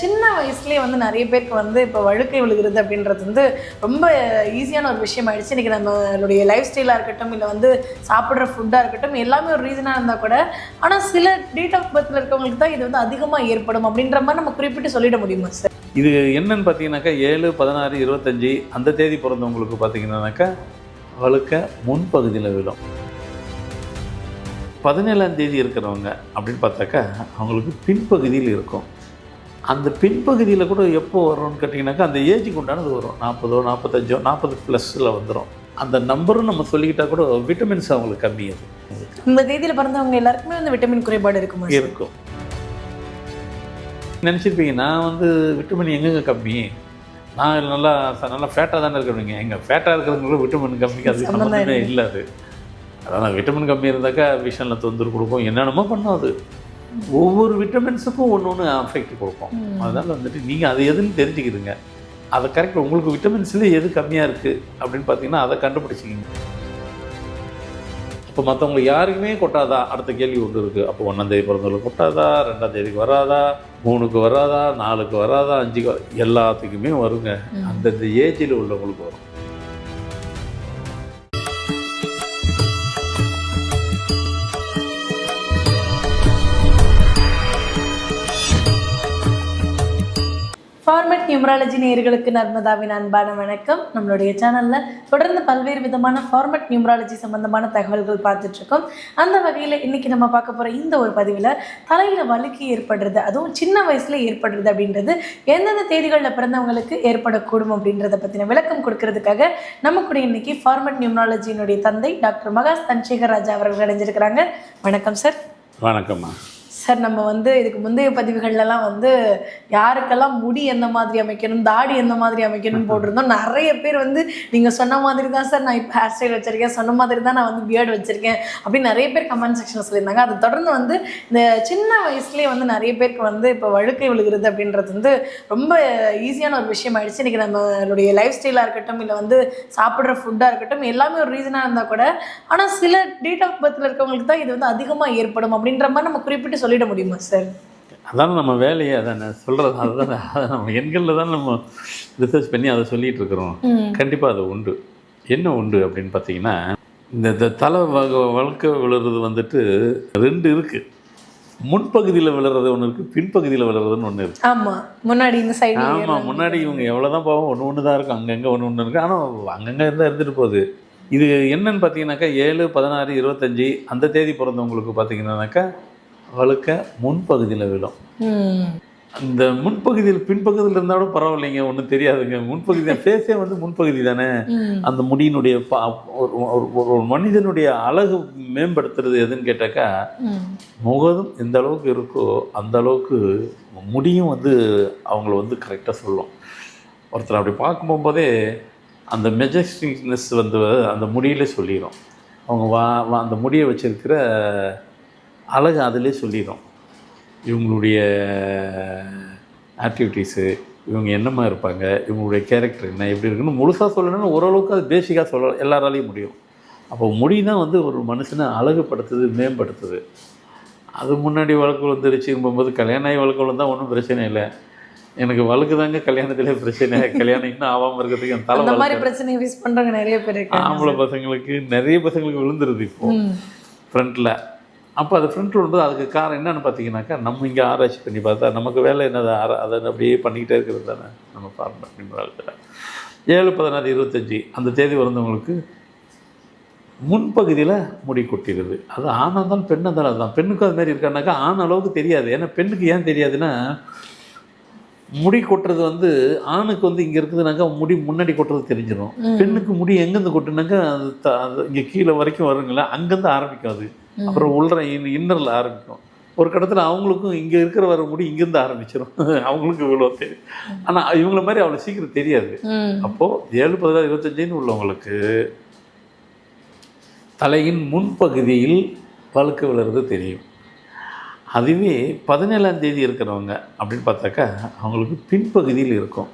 சின்ன வயசுலேயே வந்து நிறைய பேருக்கு வந்து இப்போ வழுக்கை விழுகிறது அப்படின்றது வந்து ரொம்ப ஈஸியான ஒரு விஷயம் ஆயிடுச்சு இன்றைக்கி நம்மளுடைய லைஃப் ஸ்டைலாக இருக்கட்டும் இல்லை வந்து சாப்பிட்ற ஃபுட்டாக இருக்கட்டும் எல்லாமே ஒரு ரீசனாக இருந்தால் கூட ஆனால் சில டேட் ஆஃப் பர்த்தில் இருக்கவங்களுக்கு தான் இது வந்து அதிகமாக ஏற்படும் அப்படின்ற மாதிரி நம்ம குறிப்பிட்டு சொல்லிட முடியுமா சார் இது என்னன்னு பார்த்தீங்கன்னாக்கா ஏழு பதினாறு இருபத்தஞ்சி அந்த தேதி பிறந்தவங்களுக்கு பார்த்தீங்கன்னாக்கா வழுக்க முன்பகுதியில் விழும். பதினேழாம் தேதி இருக்கிறவங்க அப்படின்னு பார்த்தாக்கா அவங்களுக்கு பின்பகுதியில் இருக்கும். அந்த பின்பகுதியில் கூட எப்போ வரும்னு கேட்டிங்கனாக்கா அந்த ஏஜுக்கு உண்டானது வரும். நாற்பதோ நாற்பத்தஞ்சோ நாற்பது ப்ளஸில் வந்துடும் அந்த நம்பரும் நம்ம சொல்லிக்கிட்டா கூட விட்டமின்ஸ் அவங்களுக்கு கம்மியாது இந்த தேதியில் பிறந்தவங்க எல்லாருக்குமே வந்து விட்டமின் குறைபாடு இருக்குமா? இருக்கும். நினச்சிருப்பீங்க நான் வந்து விட்டமின் எங்கெங்க கம்மி? நான் நல்லா நல்லா ஃபேட்டாக தானே இருக்கிறவங்க. எங்கள் ஃபேட்டாக இருக்கிறவங்களும் விட்டமின் கம்மிக்கு அது சம்மந்தம் சம்மந்தமே இல்லை. இல்லை அது. விட்டமின் கம்மி இருந்தாக்கா விஷனில் தொந்தரவு கொடுக்கும். என்னென்னமோ பண்ணும் அது. ஒவ்வொரு விட்டமின்ஸுக்கும் ஒன்று ஒன்று அஃபெக்ட் கொடுக்கும். ம். அதனால் வந்துட்டு நீங்கள் அது எதுன்னு தெரிஞ்சுக்கிதுங்க அதை கரெக்ட் உங்களுக்கு விட்டமின்ஸ்லேயே எது கம்மியாக இருக்குது அப்படின்னு பார்த்தீங்கன்னா அதை கண்டுபிடிச்சிக்கிங்க. இப்போ மற்றவங்க யாருக்குமே கொட்டாதா? அடுத்த கேள்வி ஒன்று இருக்குது அப்போ ஒன்றாம் தேதி பிறந்தவங்களுக்கு கொட்டாதா? ரெண்டாம் தேதிக்கு வராதா? மூணுக்கு வராதா? நாலுக்கு வராதா? அஞ்சுக்கு எல்லாத்துக்குமே வருங்க. அந்தந்த ஏஜில் உள்ளவங்களுக்கு வரும். நியூமராலஜி நேர்களுக்கு நர்மதாவின் அன்பான வணக்கம். நம்மளுடைய சேனலில் தொடர்ந்து பல்வேறு விதமான ஃபார்மட் நியூமராலஜி சம்பந்தமான தகவல்கள் பார்த்துட்டு இருக்கோம் அந்த வகையில் இன்னைக்கு நம்ம பார்க்க போகிற இந்த ஒரு பதிவில் தலையில் வலிக்கு ஏற்படுறது அதுவும் சின்ன வயசில் ஏற்படுறது அப்படின்றது எந்தெந்த தேதிகளில் பிறந்தவங்களுக்கு ஏற்படக்கூடும் அப்படின்றத பற்றின விளக்கம் கொடுக்கறதுக்காக நம்ம கூட இன்னைக்கு ஃபார்மட் நியூமராலஜியினுடைய தந்தை டாக்டர் மகாஸ் தன்சேகர் ராஜா அவர்கள் அடைஞ்சிருக்கிறாங்க வணக்கம் சார். வணக்கம்மா. சார் நம்ம வந்து இதுக்கு முந்தைய பதிவுகள்லாம் வந்து யாருக்கெல்லாம் முடி எந்த மாதிரி அமைக்கணும் தாடி எந்த மாதிரி அமைக்கணும்னு போட்டிருந்தோம். நிறைய பேர் வந்து நீங்கள் சொன்ன மாதிரி தான் சார் நான் இப்போ ஹேர் ஸ்டைல் வச்சிருக்கேன் சொன்ன மாதிரி தான் நான் வந்து பியர்டு வச்சிருக்கேன் அப்படின்னு நிறைய பேர் கமெண்ட் செக்ஷன் சொல்லியிருந்தாங்க. அதை தொடர்ந்து வந்து இந்த சின்ன வயசுலேயே வந்து நிறைய பேருக்கு வந்து இப்போ வழுக்கை விழுகிறது அப்படின்றது வந்து ரொம்ப ஈஸியான ஒரு விஷயம் ஆயிடுச்சு. இன்றைக்கி நம்மளுடைய லைஃப் ஸ்டைலாக இருக்கட்டும் இல்லை வந்து சாப்பிட்ற ஃபுட்டாக இருக்கட்டும் எல்லாமே ஒரு ரீசனாக இருந்தால் கூட ஆனால் சில டேட் ஆஃப் பர்த்தில் இருக்கவங்களுக்கு தான் இது வந்து அதிகமாக ஏற்படும் அப்படின்ற மாதிரி நம்ம குறிப்பிட்டு சொல்லிட முடியுமா சார் அதான் நம்ம வேலையே அதானே? சொல்கிறது அதுதானே அதை நம்ம எண்களில் தான் நம்ம ரிசர்ச் பண்ணி அதை சொல்லிகிட்டு இருக்கிறோம். கண்டிப்பாக அது உண்டு. என்ன உண்டு அப்படின்னு பார்த்தீங்கன்னா இந்த தலை வழுக்க விழுறது வந்துட்டு ரெண்டு இருக்குது முன்பகுதியில் விழுறது ஒன்று இருக்குது பின்பகுதியில் விழுறதுன்னு ஒன்று இருக்குது ஆமா முன்னாடி இந்த சைடு ஆமாம் முன்னாடி இவங்க எவ்வளோ தான் பாவம் ஒன்று ஒன்று தான் இருக்கும் அங்கங்கே ஒன்று ஒன்று இருக்குது ஆனால் அங்கங்கே இருந்தால் இருந்துட்டு போகுது. இது என்னன்னு பார்த்தீங்கன்னாக்கா ஏழு பதினாறு இருபத்தஞ்சி அந்த தேதி பிறந்தவங்களுக்கு பார்த்தீங்கன்னாக்கா வழுக்க முன்பகுதியில் விழும். அந்த முன்பகுதியில் பின்பகுதியில் இருந்தாலும் பரவாயில்லைங்க ஒன்றும் தெரியாதுங்க. முன்பகுதி ஃபேஸே வந்து முன்பகுதி தானே. அந்த முடியினுடைய ஒரு மனிதனுடைய அழகு மேம்படுத்துறது எதுன்னு கேட்டாக்கா முகதும் எந்த அளவுக்கு இருக்கோ அந்த அளவுக்கு முடியும் வந்து அவங்கள வந்து கரெக்டாக சொல்லும். ஒருத்தர் அப்படி பார்க்கும்போதே அந்த மெஜஸ்டிக்னஸ் வந்து அந்த முடியிலே சொல்லிடும் அவங்க வா- அந்த முடியை வச்சிருக்கிற அழகு அதிலே சொல்லிடும். இவங்களுடைய ஆக்டிவிட்டீஸு இவங்க என்னமா இருப்பாங்க இவங்களுடைய கேரக்டர் என்ன எப்படி இருக்குன்னு முழுசாக சொல்லணும்னா ஓரளவுக்கு அது பேசிக்காக சொல்ல எல்லாராலையும் முடியும். அப்போ மொழி தான் வந்து ஒரு மனுஷனை அழகுபடுத்துது மேம்படுத்துது. அது முன்னாடி வழக்கு வந்துருச்சுங்கும்போது கல்யாணம் ஆகி வழக்கு வந்தால் ஒன்றும் பிரச்சனை இல்லை. எனக்கு வழக்கு தாங்க கல்யாணத்திலே பிரச்சனை. கல்யாணம் இன்னும் ஆகாமல் இருக்கிறதுக்கு என் தலை மாதிரி. பிரச்சனை ஃபேஸ் பண்றவங்க நிறைய பேர் ஆம்பளை பசங்களுக்கு நிறைய பசங்களுக்கு விழுந்துருது இப்போ. ஃப்ரண்ட்டில் அப்போ அது ஃப்ரண்ட் விழும்போது அதுக்கு காரணம் என்னன்னு பார்த்தீங்கன்னாக்கா நம்ம இங்கே ஆராய்ச்சி பண்ணி பார்த்தா நமக்கு வேலை என்னது? ஆரா அதை அப்படியே பண்ணிக்கிட்டே இருக்கிறது தானே. நம்ம ஃபார்ம் அப்படின்னு ஏழு பதினாறு இருபத்தஞ்சி அந்த தேதி பிறந்தவங்களுக்கு முன்பகுதியில் முடி கொட்டிடுது அது ஆணாக இருந்தாலும் பெண்ணாக இருந்தாலும் அதுதான். பெண்ணுக்கும் அது மாதிரி இருக்கானாக்கா ஆண் அளவுக்கு தெரியாது. ஏன்னா பெண்ணுக்கு ஏன் தெரியாதுன்னா முடி கொட்டுறது வந்து ஆணுக்கு வந்து இங்கே இருக்குதுனாக்கா முடி முன்னாடி கொட்டுறது தெரிஞ்சிடும். பெண்ணுக்கு முடி எங்கேருந்து கொட்டுனாக்கா அது த- அது இங்கே கீழே வரைக்கும் வருங்களா அங்கேருந்து ஆரம்பிக்கும் அது. அப்புறம் உள்ள இன்னரில் ஆரம்பிக்கும். ஒரு கடத்தில் அவங்களுக்கும் இங்கே இருக்கிற வர முடி இங்கேருந்து ஆரம்பிச்சிடும் அவங்களுக்கு இவ்வளோ தெரியும் ஆனால் இவங்கள மாதிரி அவ்வளோ சீக்கிரம் தெரியாது. அப்போது ஏழு பதினாறு இருபத்தஞ்சுன்னு உள்ளவங்களுக்கு தலையின் முன்பகுதியில் வழுக்கு விழுறது தெரியும். அதுவே பதினேழாம் தேதி இருக்கிறவங்க அப்படின்னு பார்த்தாக்கா அவங்களுக்கு பின்பகுதியில் இருக்கும்.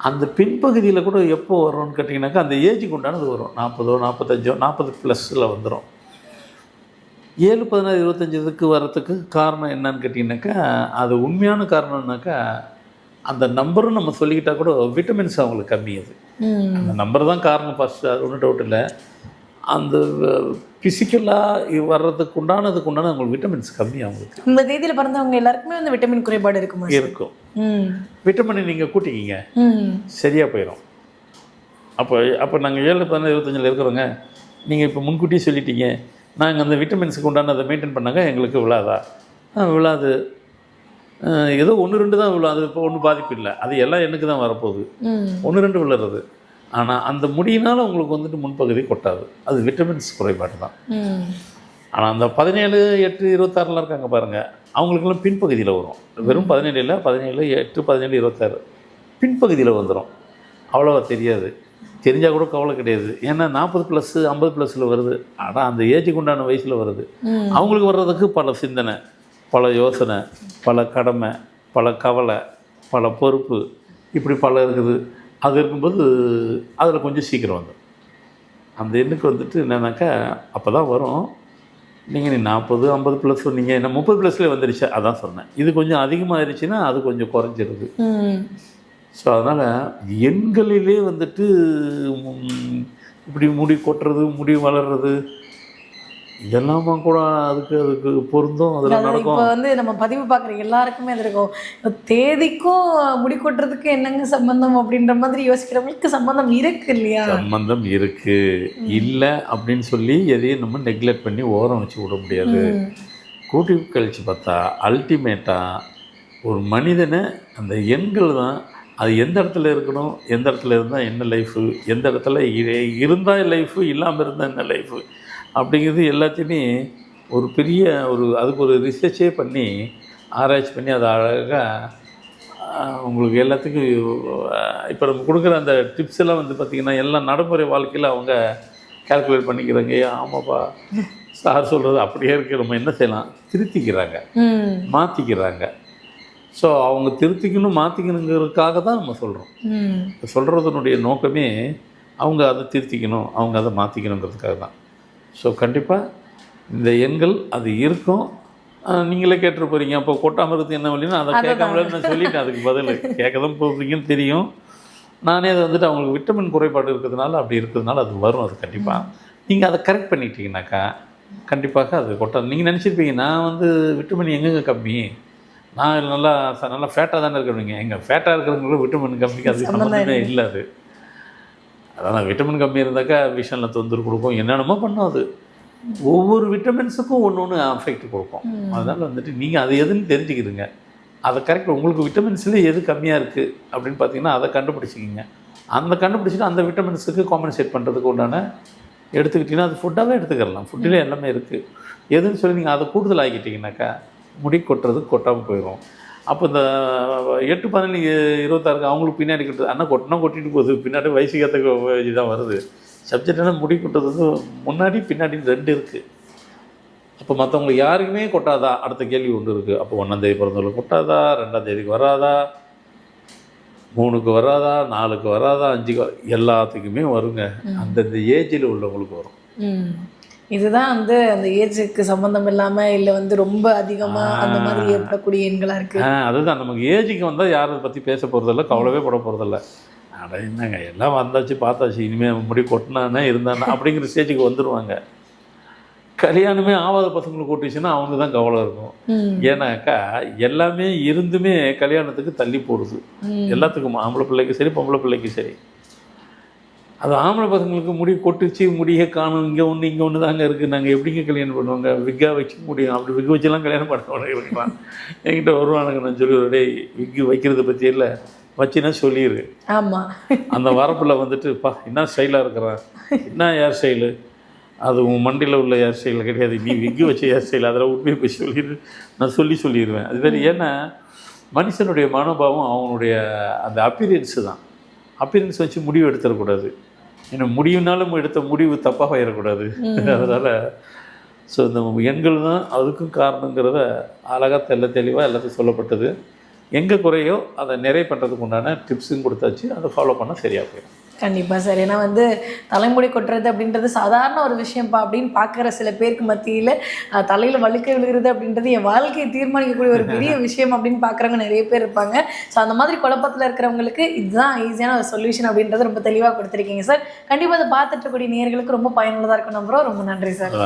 அந்த பின்பகுதியில் கூட எப்போ வரும்னு கேட்டிங்கனாக்கா அந்த ஏஜுக்கு உண்டானது வரும். நாற்பதோ நாற்பத்தஞ்சோ நாற்பது ப்ளஸில் வந்துடும் ஏழு பதினாறு இருபத்தஞ்சி இதுக்கு வர்றதுக்கு காரணம் என்னன்னு கேட்டிங்கனாக்கா அது உண்மையான காரணம்னாக்கா அந்த நம்பரும் நம்ம சொல்லிக்கிட்டா கூட விட்டமின்ஸ் அவங்களுக்கு கம்மி அது. அந்த நம்பர் தான் காரணம் ஃபஸ்ட்டு அது ஒன்றும் டவுட் இல்லை. அந்த ஃபிசிக்கலாக வர்றதுக்கு உண்டானதுக்கு உண்டான அவங்களுக்கு விட்டமின்ஸ் கம்மி அவங்களுக்கு. இந்த தேதியில பிறந்தவங்க எல்லாருக்குமே வந்து விட்டமின் குறைபாடு இருக்குமா? இருக்கும். விட்டமினை நீங்கள் கூட்டிக்கிங்க. சரியாக போயிடும் அப்போ அப்போ நாங்கள் ஏழு பதினாறு இருபத்தஞ்சில் இருக்கிறோங்க. நீங்கள் இப்போ முன்கூட்டியே சொல்லிட்டீங்க. நாங்கள் அந்த விட்டமின்ஸுக்கு உண்டான அதை மெயின்டைன் பண்ணாங்க எங்களுக்கு விழாதா? விழாது. ஏதோ ஒன்று ரெண்டு தான் விழும் அது இப்போ ஒன்றும் பாதிப்பு இல்லை. அது எல்லாம் எனக்கு தான் வரப்போகுது. ஒன்று ரெண்டு விழுறது. ஆனால் அந்த முடியினால் உங்களுக்கு வந்துட்டு முன்பகுதி கொட்டாது. அது விட்டமின்ஸ் குறைபாடு தான். ஆனால் அந்த பதினேழு எட்டு இருபத்தாறுலாம் இருக்காங்க பாருங்கள் அவங்களுக்கெல்லாம் பின்பகுதியில் வரும். வெறும் பதினேழு இல்லை பதினேழு எட்டு பதினேழு இருபத்தாறு. பின்பகுதியில் வந்துடும் அவ்வளோவா தெரியாது. தெரிஞ்சால் கூட கவலை கிடையாது. ஏன்னா நாற்பது ப்ளஸ்ஸு ஐம்பது ப்ளஸில் வருது. ஆனால் அந்த ஏஜுக்கு உண்டான வயசில் வருது. அவங்களுக்கு வர்றதுக்கு பல சிந்தனை பல யோசனை பல கடமை பல கவலை பல பொறுப்பு இப்படி பல இருக்குது. அது இருக்கும்போது அதில் கொஞ்சம் சீக்கிரம் வந்துடும் அந்த எண்ணுக்கு வந்துட்டு என்னன்னாக்கா அப்போ தான் வரும். நீங்கள் நீ நாற்பது ஐம்பது ப்ளஸ் சொன்னீங்க என்ன முப்பது ப்ளஸ்லேயே வந்துருச்சு. அதான் சொன்னேன். இது கொஞ்சம் அதிகமாகிருச்சுன்னா அது கொஞ்சம் குறைஞ்சிருது. ஸோ அதனால் எண்களிலே வந்துட்டு இப்படி முடி கொட்டுறது முடி வளர்றது இதெல்லாமா கூட அதுக்கு அதுக்கு பொருந்தும் அதில் நடக்கும். இப்போ வந்து நம்ம பதிவு பார்க்குற எல்லாருக்குமே அது இருக்கும். தேதிக்கும் முடி கொட்டுறதுக்கு என்னங்க சம்பந்தம் அப்படின்ற மாதிரி யோசிக்கிறவங்களுக்கு சம்பந்தம் இருக்கு இல்லையா? சம்பந்தம் இருக்கு. இல்லை அப்படின்னு சொல்லி எதையும் நம்ம நெக்லெக்ட் பண்ணி ஓரம் வச்சு விட முடியாது. கூட்டி கழிச்சு பார்த்தா அல்டிமேட்டாக ஒரு மனிதனை அந்த எண்கள் தான் அது எந்த இடத்துல இருக்கணும் எந்த இடத்துல இருந்தால் என்ன லைஃபு எந்த இடத்துல இருந்தால் லைஃபு இல்லாமல் இருந்தால் என்ன லைஃபு அப்படிங்கிறது எல்லாத்தையுமே ஒரு பெரிய ஒரு அதுக்கு ஒரு ரிசர்ச்சே பண்ணி ஆராய்ச்சி பண்ணி அதை அழகாக உங்களுக்கு எல்லாத்துக்கும் இப்போ நம்ம கொடுக்குற அந்த டிப்ஸ் எல்லாம் வந்து பார்த்திங்கன்னா எல்லாம் நடைமுறை வாழ்க்கையில் அவங்க கால்குலேட் பண்ணிக்கிறாங்க. ஆமாப்பா சார் சொல்கிறது அப்படியே இருக்கு. நம்ம என்ன செய்யலாம்? திருத்திக்கிறாங்க. மாற்றிக்கிறாங்க ஸோ அவங்க திருத்திக்கணும் மாற்றிக்கணுங்கிறதுக்காக தான் நம்ம சொல்கிறோம் சொல்கிறதுனுடைய நோக்கமே அவங்க அதை திருத்திக்கணும் அவங்க அதை மாற்றிக்கணுங்கிறதுக்காக தான். ஸோ கண்டிப்பாக இந்த எண்கள் அது இருக்கும். நீங்களே கேட்டு போகிறீங்க அப்போ கொட்டாமல் இருக்கு என்ன வழின்னா அதை. கேட்காமலே நான் சொல்லிட்டேன். அதுக்கு பதில். கேட்க தான் போகிறீங்கன்னு தெரியும். நானே அதை வந்துட்டு அவங்களுக்கு விட்டமின் குறைபாடு இருக்கிறதுனால அப்படி இருக்கிறதுனால அது வரும் அது கண்டிப்பாக நீங்கள் அதை கரெக்ட் பண்ணிட்டீங்கனாக்கா கண்டிப்பாக அது கொட்டா நீங்கள் நினச்சிருப்பீங்க நான் வந்து விட்டமின் எங்கெங்க கம்மி? நான் நல்லா நல்லா ஃபேட்டாக தானே இருக்கிறவங்க எங்கள் ஃபேட்டாக இருக்கிறவங்களும் விட்டமின் கம்மிக்கு அது சம்மந்தம் இல்லை அது. அதான் விட்டமின் கம்மி இருந்தாக்கா விஷனில் தொந்தரவு கொடுக்கும். என்னென்னமோ பண்ணும் அது. ஒவ்வொரு விட்டமின்ஸுக்கும் ஒன்று ஒன்று அஃபெக்ட் கொடுக்கும். அதனால் வந்துட்டு நீங்கள் அது எதுன்னு தெரிஞ்சுக்கிடுங்க. அதை கரெக்ட் உங்களுக்கு விட்டமின்ஸில் எது கம்மியாக இருக்குது அப்படின்னு பார்த்தீங்கன்னா அதை கண்டுபிடிச்சிக்கிங்க. அந்த கண்டுபிடிச்சிட்டு அந்த விட்டமின்ஸுக்கு காம்பன்சேட் பண்ணுறதுக்கு உண்டான எடுத்துக்கிட்டிங்கன்னா அது ஃபுட்டாகவே எடுத்துக்கலாம். ஃபுட்டில் எல்லாமே இருக்குது எதுன்னு சொல்லி நீங்கள் அதை கூடுதல் ஆக்கிட்டீங்கன்னாக்கா முடி கொட்டுறது கொட்டாமல் போயிடும் அப்போ இந்த எட்டு பதினேழு இருபத்தாறுக்கு அவங்களுக்கு பின்னாடி கொட்டுது ஆனால் கொட்டினா கொட்டிட்டு போகுது. பின்னாடி வயசுக்கு ஏற்ற இதுதான் வருது. சப்ஜெக்ட் என்ன? முடி கொட்டுறது முன்னாடி பின்னாடி ரெண்டு இருக்குது அப்போ மற்றவங்களுக்கு யாருக்குமே கொட்டாதா? அடுத்த கேள்வி ஒன்று இருக்குது அப்போ ஒன்றாந்தேதி பிறந்தவங்களுக்கு கொட்டாதா? ரெண்டாம் தேதிக்கு வராதா? மூணுக்கு வராதா? நாலுக்கு வராதா? அஞ்சுக்கு எல்லாத்துக்குமே வருங்க. அந்தந்த ஏஜில் உள்ளவங்களுக்கு வரும். இதுதான் வந்து அந்த ஏஜுக்கு சம்பந்தம் இல்லாம இல்ல வந்து ரொம்ப அதிகமா அந்த மாதிரி ஏற்படக்கூடிய எண்களா இருக்கு. ஆ அதுதான். நமக்கு ஏஜுக்கு வந்தால் யாரும் அதை பற்றி பேச போகிறதில்ல கவலைவே பட போகிறதில்ல அட என்னங்க எல்லாம் வந்தாச்சு பார்த்தாச்சு இனிமேல் முடி கொட்டினானே இருந்தானே அப்படிங்கிற ஸ்டேஜுக்கு வந்துடுவாங்க கல்யாணமே ஆகாத பசங்களுக்கு கூட்டிச்சுன்னா அவங்க தான் கவலை இருக்கும். ஏன்னாக்கா எல்லாமே இருந்துமே கல்யாணத்துக்கு தள்ளி போடுது. எல்லாத்துக்கும் ஆம்பளை பிள்ளைக்கு சரி பொம்பளை பிள்ளைக்கு சரி. அது ஆம்பளை பசங்களுக்கு முடி கொட்டுச்சு முடியே காணும் இங்கே ஒன்று இங்கே ஒன்று தாங்க இருக்குது நாங்கள் எப்படிங்க கல்யாணம் பண்ணுவாங்க? விக்கா வச்சு முடியும். அப்படி விக்கு வச்செல்லாம் கல்யாணம் பண்ண இருக்கலாம் என்கிட்ட வருவானுங்க நான் சொல்லி டேய் விக்கு வைக்கிறத பற்றி இல்லை வச்சுன்னா சொல்லிடு ஆமா. அந்த வரப்பில் வந்துட்டு பா என்ன ஸ்டைலாக இருக்கிறான் என்ன ஹேர் ஸ்டைலு? அது உன் மண்டியில் உள்ள ஹேர் ஸ்டைலில் கிடையாது. நீ விக்கு வச்ச ஹேர் ஸ்டைல் அதில் உண்மையை போய் சொல்லிடு நான் சொல்லி சொல்லிடுவேன் அது மாதிரி ஏன்னா மனுஷனுடைய மனோபாவம் அவனுடைய அந்த அப்பீரியன்ஸு தான். அப்பீரியன்ஸ் வச்சு முடிவு எடுத்துடக்கூடாது ஏன்னா முடிவுனாலும் எடுத்த முடிவு தப்பாக ஆயிடக்கூடாது. அதனால் ஸோ இந்த எண்கள் தான் அதுக்கும் காரணங்கிறத அழகாக தெல்ல தெளிவாக எல்லாத்தையும் சொல்லப்பட்டது. எங்கே குறையோ அதை நிறைய பண்ணுறதுக்கு உண்டான டிப்ஸும் கொடுத்தாச்சு. அதை ஃபாலோ பண்ணால் சரியாக போயிடும். கண்டிப்பாக சார். ஏன்னா வந்து தலைமுடி கொட்டுறது அப்படின்றது சாதாரண ஒரு விஷயம்ப்பா அப்படின்னு பார்க்குற சில பேருக்கு மத்தியில் தலையில் வழுக்க விழுகிறது அப்படின்றது என் வாழ்க்கையை தீர்மானிக்கக்கூடிய ஒரு பெரிய விஷயம் அப்படின்னு பார்க்குறவங்க நிறைய பேர் இருப்பாங்க. ஸோ அந்த மாதிரி குழப்பத்தில் இருக்கிறவங்களுக்கு இதுதான் ஈஸியான ஒரு சொல்யூஷன் அப்படின்றது ரொம்ப தெளிவாக கொடுத்துருக்கீங்க சார். கண்டிப்பாக அதை பார்த்துட்டு கூடிய நேயர்களுக்கு ரொம்ப பயனுள்ளதாக இருக்கும் நம்புறோம் ரொம்ப நன்றி சார்.